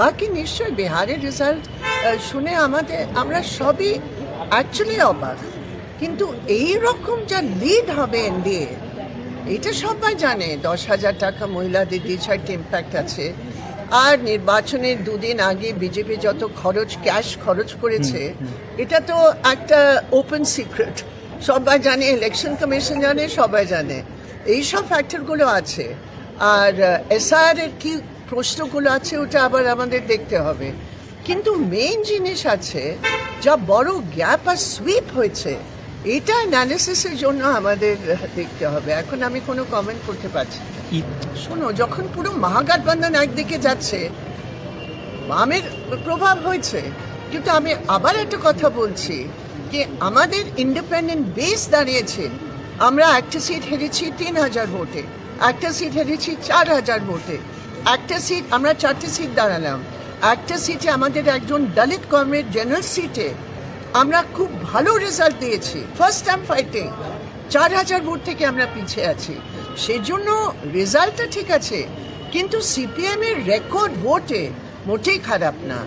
বাকি নিশ্চয়ই বিহারের রেজাল্ট শুনে আমাদের আমরা সবই অ্যাকচুয়ালি অবাক। কিন্তু এই রকম যা লিড হবে এনডিএ এটা সবাই জানে দশ হাজার টাকা মহিলাদের একটা ইম্প্যাক্ট আছে। আর নির্বাচনের দুদিন আগে বিজেপি যত খরচ ক্যাশ খরচ করেছে এটা তো একটা ওপেন সিক্রেট সবাই জানে ইলেকশন কমিশন জানে সবাই জানে। এইসব ফ্যাক্টরগুলো আছে। আর এসআর এর কি প্রশ্নগুলো আছে ওটা আবার আমাদের দেখতে হবে। কিন্তু মেইন জিনিস আছে যা বড় গ্যাপ আর সুইপ হয়েছে এটা অ্যানালিসিসের জন্য আমাদের দেখতে হবে। এখন আমি কোনো কমেন্ট করতে পারছি শোনো যখন পুরো মহাগঠবন্ধন একদিকে যাচ্ছে বামের প্রভাব হয়েছে কিন্তু আমি আবার একটা কথা বলছি যে আমাদের ইন্ডিপেন্ডেন্ট বেস দাঁড়িয়েছে আমরা একটা সিট হেরেছি তিন হাজার ভোটে একটা সিট হেরেছি চার হাজার ভোটে। একটা সিট আমরা চারটে সিট দাঁড়ালাম। একটা সিটে আমাদের একজন দলিত কর্মের জেনারেল সিটে আমরা খুব ভালো রেজাল্ট দিয়েছি। ফার্স্ট টাইম ফাইটিং চার হাজার ভোট থেকে আমরা পিছিয়ে আছি। সেজন্য রেজাল্টটা ঠিক আছে, কিন্তু সিপিএমের রেকর্ড ভোটে মোটেই খারাপ না।